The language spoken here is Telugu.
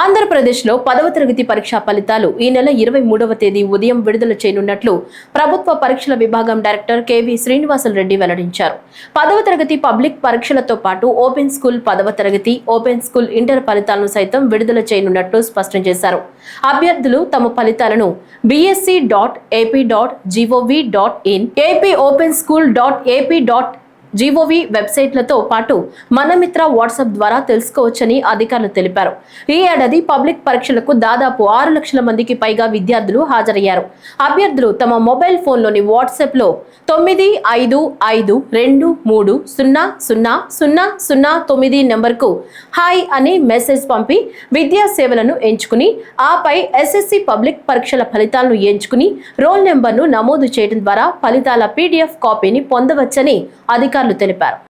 ఆంధ్రప్రదేశ్లో పదవ తరగతి పరీక్షా ఫలితాలు ఈ నెల ఇరవై మూడవ తేదీ ఉదయం విడుదల చేయనున్నట్లు ప్రభుత్వ పరీక్షల విభాగం డైరెక్టర్ కెవి శ్రీనివాసులు రెడ్డి వెల్లడించారు. పదవ తరగతి పబ్లిక్ పరీక్షలతో పాటు ఓపెన్ స్కూల్ పదవ తరగతి ఓపెన్ స్కూల్ ఇంటర్ ఫలితాలను సైతం విడుదల చేయనున్నట్లు స్పష్టం చేశారు. అభ్యర్థులు తమ ఫలితాలను BSC dot AP dot GOV dot in AP open school dot AP dot GOV వెబ్సైట్లతో పాటు మనమిత్ర వాట్సాప్ ద్వారా తెలుసుకోవచ్చని అధికారులు తెలిపారు. ఈ ఏడాది పబ్లిక్ పరీక్షలకు దాదాపు ఆరు లక్షల మందికి పైగా విద్యార్థులు హాజరయ్యారు. అభ్యర్థులు తమ మొబైల్ ఫోన్లోని వాట్సాప్లో తొమ్మిది ఐదు ఐదు రెండు మూడు సున్నా సున్నా సున్నా సున్నా తొమ్మిది నెంబర్కు హాయ్ అని మెసేజ్ పంపి విద్యా సేవలను ఎంచుకుని ఆపై ఎస్ఎస్సి పబ్లిక్ పరీక్షల ఫలితాలను ఎంచుకుని రోల్ నెంబర్ను నమోదు చేయడం ద్వారా ఫలితాల పీడిఎఫ్ కాపీని పొందవచ్చని అధికారులు తెలిపారు.